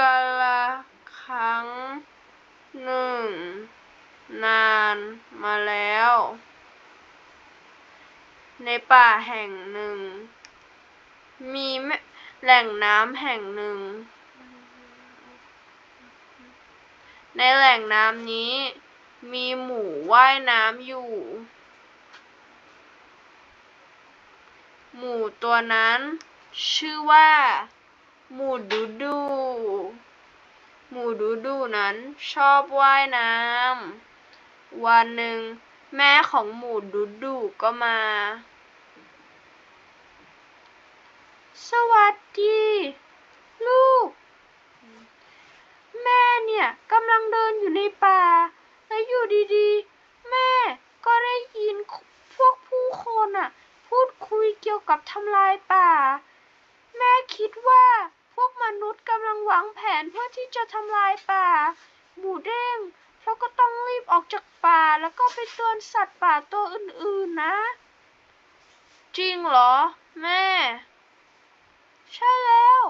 กาละครั้งหนึ่ง นานมาแล้ว ในป่าแห่งหนึ่ง มีแม่แหล่งน้ำแห่งหนึ่ง ในแหล่งน้ำนี้ มีหมูว่ายน้ำอยู่ หมูตัวนั้น ชื่อว่า หมูดูดู หมูดูดูนั้นชอบว่ายน้ำ วันหนึ่งแม่ของหมูดูดูก็มา สวัสดี ลูก แม่เนี่ยกำลังเดินอยู่ในป่า แล้วอยู่ดีๆ แม่ก็ได้ยินพวกผู้คนอะพูดคุยเกี่ยวกับทำลายป่า แม่คิดว่าพวกมนุษย์กำลังวางแผนเพื่อที่จะทำลายป่า หมูเด้งเราก็ต้องรีบออกจากป่าแล้วก็ไปเตือนสัตว์ป่าตัวอื่นๆนะ จริงเหรอ แม่ ใช่แล้ว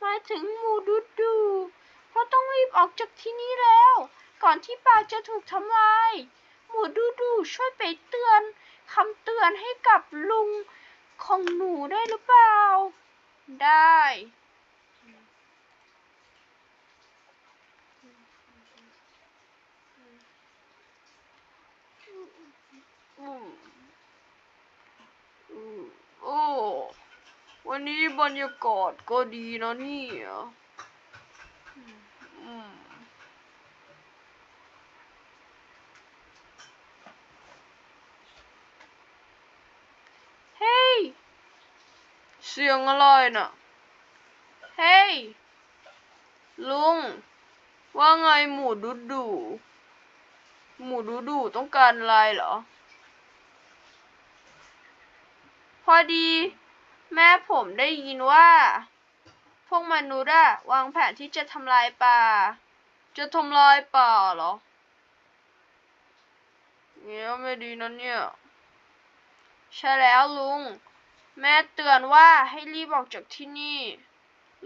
หมายถึงหมูดูดูเพราะต้องรีบออกจากที่นี่แล้ว ก่อนที่ป่าจะถูกทำลาย หมูดูดูช่วยไปเตือนคำเตือนให้กับลุงของหนูได้หรือเปล่า ได้อืมอืมโอ้ วันนี้บรรยากาศก็ดีนะเนี่ยอืมเฮ้ย เสียงอะไรน่ะ เฮ้ย ลุง ว่าไงหมูดูดูหมูดูดูต้องการอะไรเหรอ พอดี แม่ผมได้ยินว่า พวกมนุษย์อะวางแผนที่จะทำลายป่า จะทำลายป่าเหรอเงี้ยไม่ดีนะเนี่ย ใช่แล้วลุง แม่เตือนว่าให้รีบออกจากที่นี่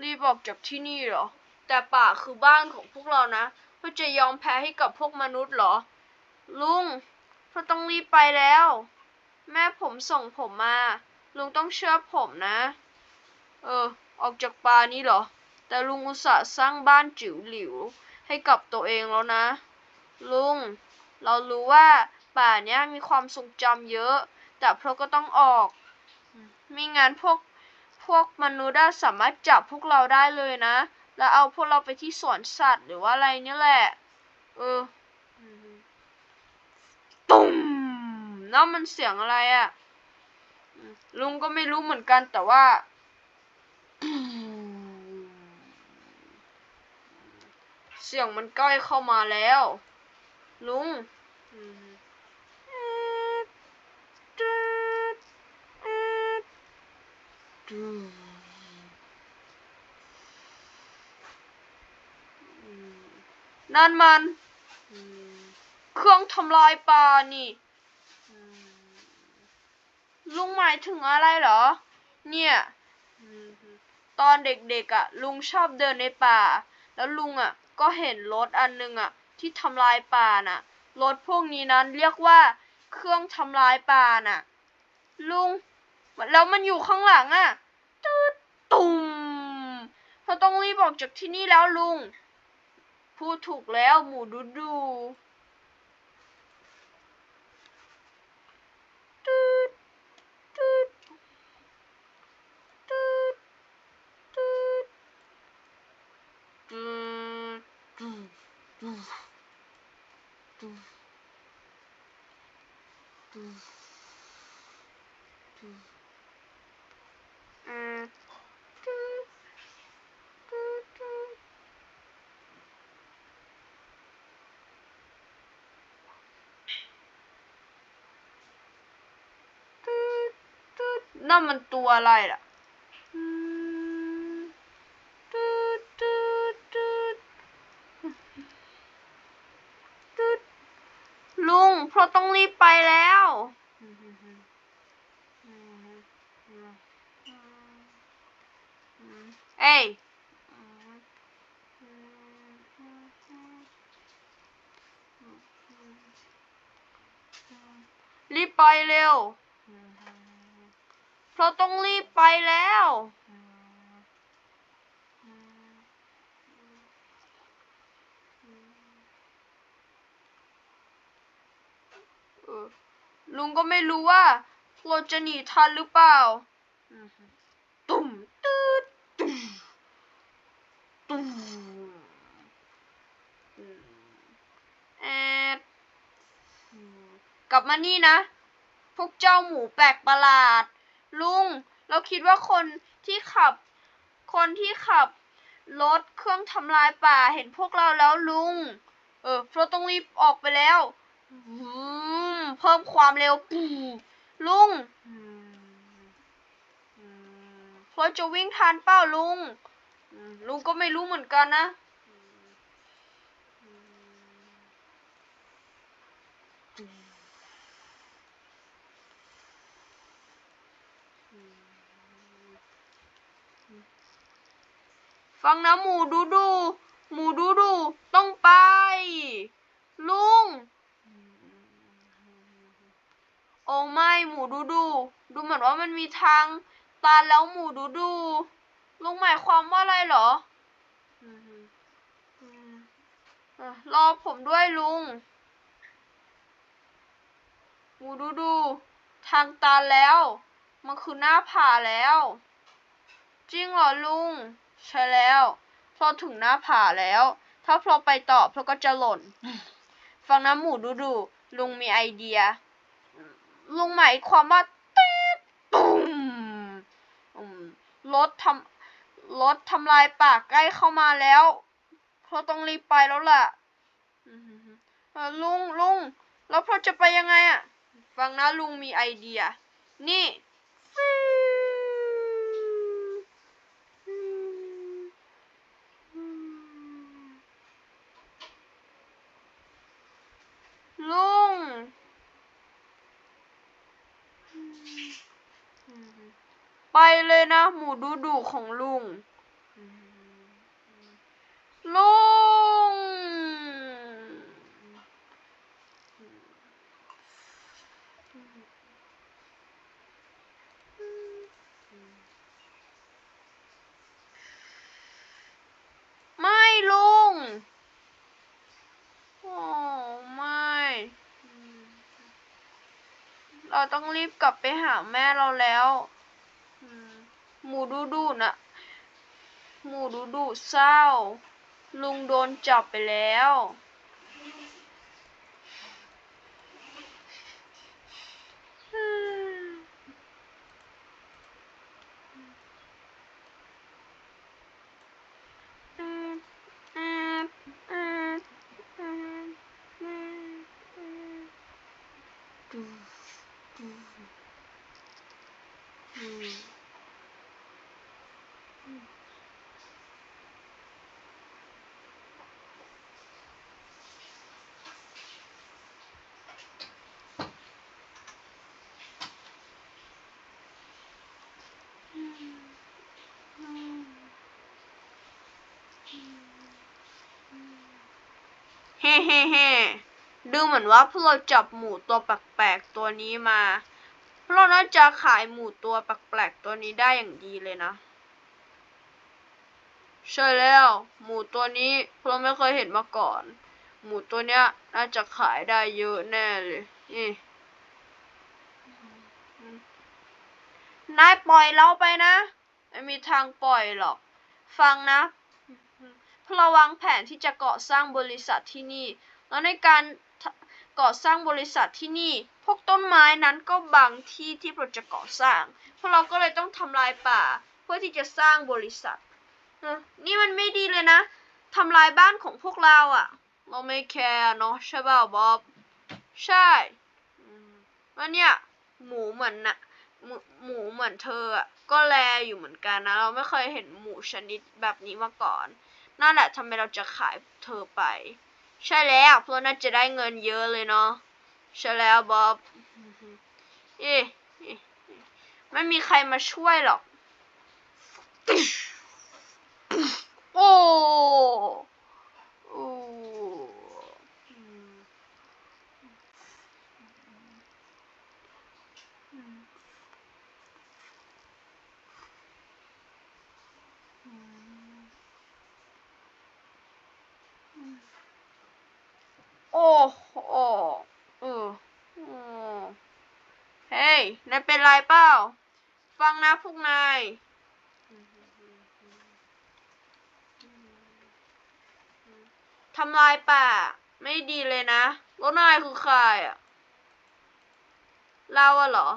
รีบออกจากที่นี่เหรอ แต่ป่าคือบ้านของพวกเรานะเพื่อจะยอมแพ้ให้กับพวกมนุษย์เหรอ ลุงเราต้องรีบไปแล้ว แม่ผมส่งผมมา ลุงต้องเชื่อผมนะ เออ ออกจากป่านี้เหรอ แต่ลุงอุตส่าห์สร้างบ้านจิ๋วหลิวให้กับตัวเองแล้วนะ ลุง เรารู้ว่าป่าเนี้ยมีความทรงจำเยอะ แต่เพราะก็ต้องออก ไม่งั้นพวกพวกมนุษย์อะสามารถจับพวกเราได้เลยนะ แล้วเอาพวกเราไปที่สวนสัตว์หรือว่าอะไรเนี่ยแหละ เออตุ้มนั่นมันเสียงอะไรอะ่ะอืมลุงก็ไม่รู้เหมือนกันแต่ว่า เสียงมันใกล้เข้ามาแล้ว ลุง อืม นั่นมัน เครื่องทำลายปลานี่ ลุงหมายถึงอะไรเหรอ เนี่ย ตอนเด็กๆอะ ลุงชอบเดินในป่า แล้วลุงอะ ก็เห็นรถอันนึงอะ ที่ทำลายป่าน่ะ รถพวกนี้นั้นเรียกว่า เครื่องทำลายป่าน่ะ ลุง แล้วมันอยู่ข้างหลังอะตืด ตุ่มเราต้องรีบออกจากที่นี่แล้วลุง พูดถูกแล้วหมูดูดูตืดตืดตืดตืดตืดตืดตืดตืดตืด นั่นมันตัวอะไรล่ะลุงเพราะต้องรีบไปแล้ว เอ้ยรีบไปเร็ว เพราะต้องรีบไปแล้ว ลุงก็ไม่รู้ว่าเราจะหนีทันหรือเปล่า ตุ่มตืดตุ่มตุ่มแอบกลับมานี่นะ พวกเจ้าหมูแปลกประหลาด ลุง เราคิดว่าคนที่ขับ คนที่ขับรถเครื่องทำลายป่าเห็นพวกเราแล้วลุง เออเราต้องรีบออกไปแล้วเพิ่มความเร็วปูลุงเราจะวิ่งทันเปล่าลุง ลุงก็ไม่รู้เหมือนกันนะ ฟังนะหมูดูดู หมูดูดู ต้องไป ลุง โอ้ไม่หมูดูดู ดูเหมือนว่ามันมีทางตันแล้วหมูดูดู ลุงหมายความว่าอะไรเหรออืมอืมอะรอผมด้วยลุงหมูดูดู ทางตันแล้ว มันคือหน้าผาแล้ว จริงเหรอลุง ใช่แล้วพอถึงหน้าผาแล้ว ถ้าพอไปต่อพอก็จะหล่น ฟังนะหมูดูดูลุงมีไอเดีย ลุงหมายความว่าตีดตุ้มรถทำรถทำลายป่าใกล้เข้ามาแล้วเพราะต้องรีบไปแล้วล่ะลุงลุงแล้วเราจะไปยังไงอะฟังนะลุงมีไอเดีย นี่ฟิวอืมลุง ไปเลยนะ หมูดูดูของลุง ลุง ไม่ลุง โอ้ ไม่ เราต้องรีบกลับไปหาแม่เราแล้ว มูดูดูนะหมูดูดูเศร้า ลุงโดนจับไปแล้วอืมอืมอืมอืมอืมอืมอืมดูดูอืม เฮ้เฮ้เฮ้ดูเหมือนว่าพวกเราจับหมูตัวแปลกๆตัวนี้มา พวกเราน่าจะขายหมูตัวแปลกๆตัวนี้ได้อย่างดีเลยนะ ใช่แล้ว หมูตัวนี้พวกเราไม่เคยเห็นมาก่อน หมูตัวเนี้ยน่าจะขายได้เยอะแน่เลยนี่นายปล่อยเราไปนะ ไม่มีทางปล่อยหรอก ฟังนะ เราวางแผนที่จะก่อสร้างบริษัทที่นี่ แล้วในการก่อสร้างบริษัทที่นี่ พวกต้นไม้นั้นก็บังที่ที่เราจะก่อสร้าง พวกเราก็เลยต้องทำลายป่า เพื่อที่จะสร้างบริษัท นี่มันไม่ดีเลยนะทำลายบ้านของพวกเราอะ่ะ เราไม่แคร์เนาะใช่เปล่าบ๊อบใช่แล้วเนี่ยหมูเหมือนน่ะหมูเหมือนเธออะก็แลอยู่เหมือนกันนะ เราไม่เคยเห็นหมูชนิดแบบนี้มาก่อน นั่นแหละทำไมเราจะขายเธอไป ใช่แล้วเพราะน่าจะได้เงินเยอะเลยเนาะใช่แล้วบ๊อบเอ๊ะไม่มีใครมาช่วยหรอก โอ้อ้โอ้ โหเอออเฮ้ยนายเป็นไรเปล่า ฟังนะพวกนาย ทำลายป่า ไม่ดีเลยนะ แล้วนายคือใครอะเราอะเหรอ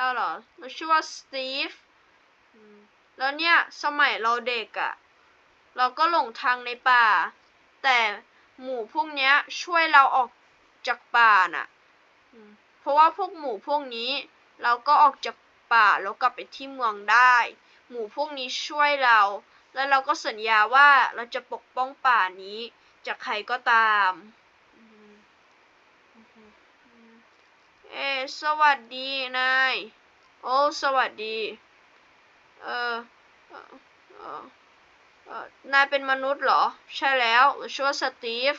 เราเหรอเราชื่อว่าสตีฟแล้วเนี่ยสมัยเราเด็กอะเราก็หลงทางในป่า แต่หมูพวกเนี้ยช่วยเราออกจากป่าน่ะเพราะว่าพวกหมูพวกนี้เราก็ออกจากป่าแล้วกลับไปที่เมืองได้ หมูพวกนี้ช่วยเรา แล้วเราก็สัญญาว่าเราจะปกป้องป่านี้จากใครก็ตาม เอ้สวัสดีนาย โอ้ สวัสดีเออเออเออเออนายเป็นมนุษย์เหรอ ใช่แล้วเราชื่อว่าสตีฟ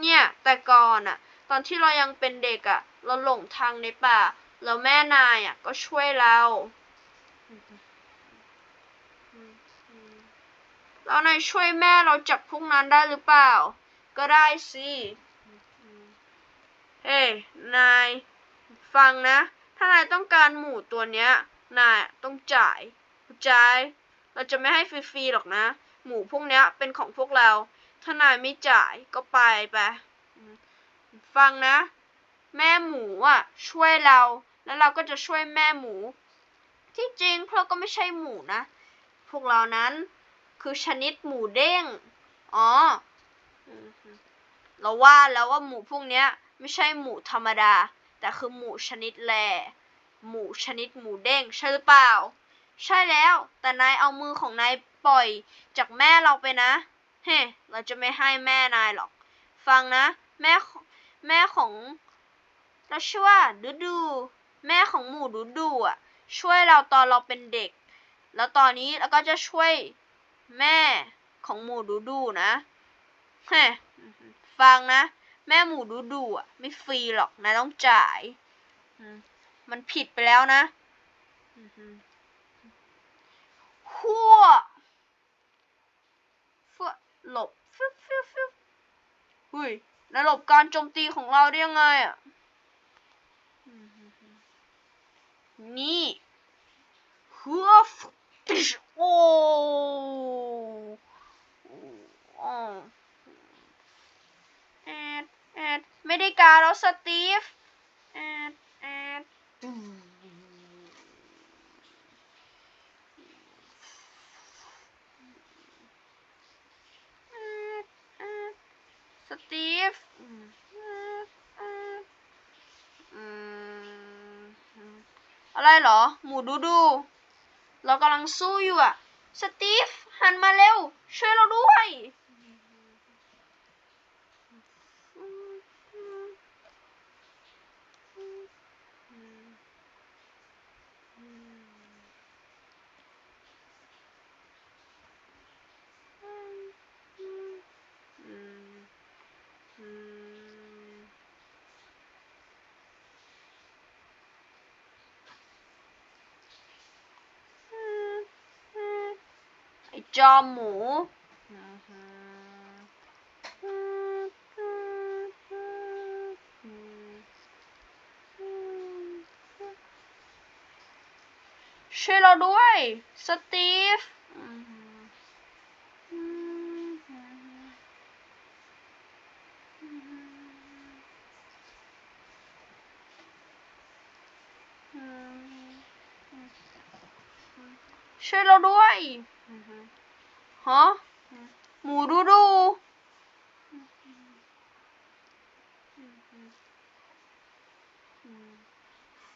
เนี่ย แต่ก่อนอะตอนที่เรายังเป็นเด็กอะเราหลงทางในป่า แล้วแม่นายอะก็ช่วยเรา แล้วนายช่วยแม่เราจับพวกนั้นได้หรือเปล่า ก็ได้สิ เฮ้ยนาย ฟังนะ ถ้านายต้องการหมูตัวเนี้ย นายต้องจ่ายจ่าย เราจะไม่ให้ฟรีๆหรอกนะ หมูพวกเนี้ยเป็นของพวกเรา ถ้านายไม่จ่ายก็ไปไป ฟังนะ แม่หมูอะช่วยเรา แล้วเราก็จะช่วยแม่หมู ที่จริงพวกก็ไม่ใช่หมูนะ พวกเรานั้นคือชนิดหมูเด้ง อ๋อ เราว่าแล้วว่าหมูพวกเนี้ย ไม่ใช่หมูธรรมดา แต่คือหมูชนิดแลหมูชนิดหมูเด้งใช่หรือเปล่า ใช่แล้ว แต่นายเอามือของนายปล่อยจากแม่เราไปนะ เฮ้เราจะไม่ให้แม่นายหรอก ฟังนะ แม่แม่ของเราชื่อว่าดูดู แม่ของหมูดูดูอะ ช่วยเราตอนเราเป็นเด็ก แล้วตอนนี้เราก็จะช่วยแม่ของหมูดูดูนะ เฮ้ฟังนะ แม่หมูดูดูอะ ไม่ฟรีหรอกนายต้องจ่าย มันผิดไปแล้วนะหัวฟึหลบฟึบฟึบฟึบเฮ้ยนายหลบการโจมตีของเราได้ยังไงอะ นี่หัวโอ้โอ้แอดแอด ไม่ได้การแล้วสตีฟสตีฟอะไรเหรอ หมูดูดู เรากำลังสู้อยู่อะสตีฟ หันมาเร็ว ช่วยเราด้วย ไอ้ จอมหมูช่วยเราด้วย สตีฟช่วยเราด้วย ฮะหมูดูดู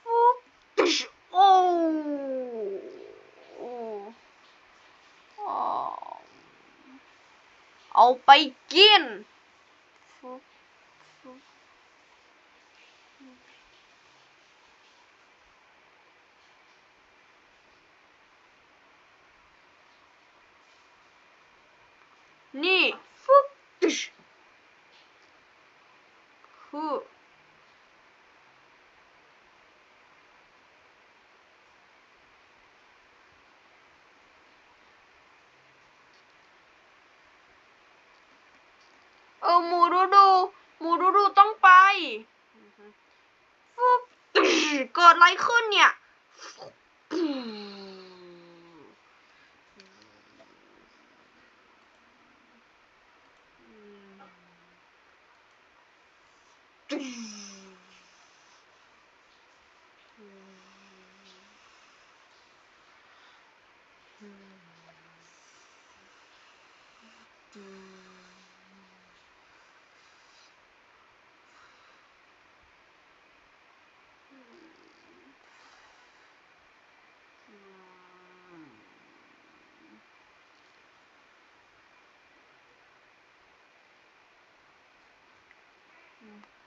ฟุ๊บโอ้โอ้อ้าวเอาไปกินฟุ๊บฟุ๊บนี่ฟุ๊บคือ ห มูดูดูหมูดูดูต้องไปฟุบเกิดอะไรขึ้นเนี่ย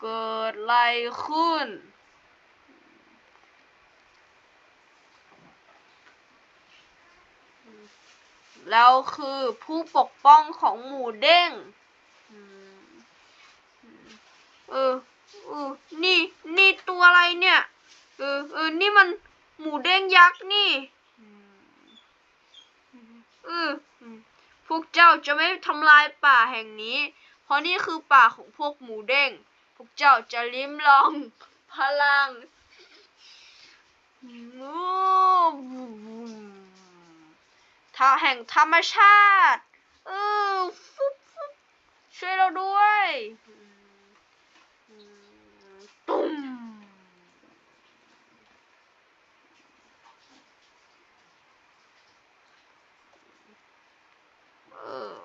เกิดอะไรขึ้น แล้วคือผู้ปกป้องของหมูเด้งเออเออนี่ นี่ตัวอะไรเนี่ย เออเออนี่มันหมูเด้งยักษ์นี่เออพวกเจ้าจะไม่ทำลายป่าแห่งนี้ เพราะนี่คือป่าของพวกหมูเด้ง วกเจ้าจะลิ้มลอง พลังท่าแห่งธรรมชาติเออฟุบฟุบช่วยเราด้วยตุ้มเออ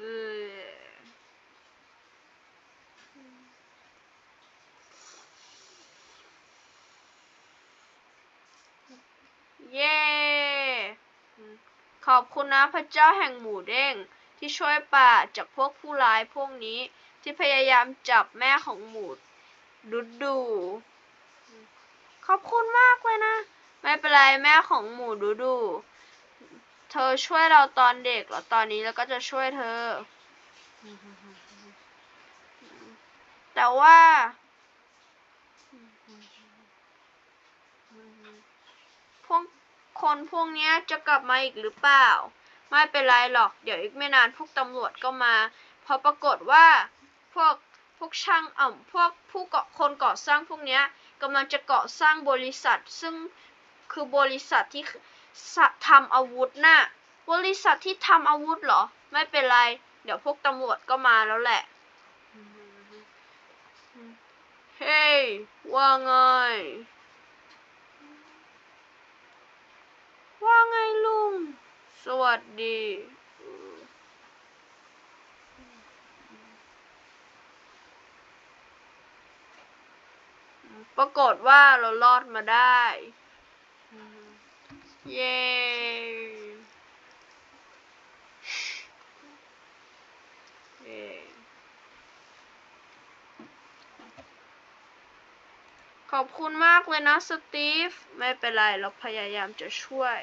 เออเย้ ขอบคุณนะพระเจ้าแห่งหมูเด้ง ที่ช่วยป่าจากพวกผู้ร้ายพวกนี้ที่พยายามจับแม่ของหมูดุดดู ขอบคุณมากเลยนะ ไม่เป็นไรแม่ของหมูดูดู เธอช่วยเราตอนเด็กแล้วตอนนี้เราก็จะช่วยเธอ แต่ว่า พวก คนพวกเนี้ยจะกลับมาอีกหรือเปล่า ไม่เป็นไรหรอก เดี๋ยวอีกไม่นานพวกตำรวจก็มาพอปรากฏว่าพวกพวกช่างอ่าพวกผู้เกาะคนก่อสร้างพวกเนี้ยกำลังจะก่อสร้างบริษัท ซึ่งคือบริษัทที่สะทำอาวุธน่ะบริษัทที่ทำอาวุธเหรอ ไม่เป็นไร เดี๋ยวพวกตำรวจก็มาแล้วแหละ เฮ้ยว่าไง ว่าไงลุง ส วัสดี ปรากฏว่าเรารอดมาได้เย้เย้ขอบคุณมากเลยนะสตีฟ ไม่เป็นไร เราพยายามจะช่วย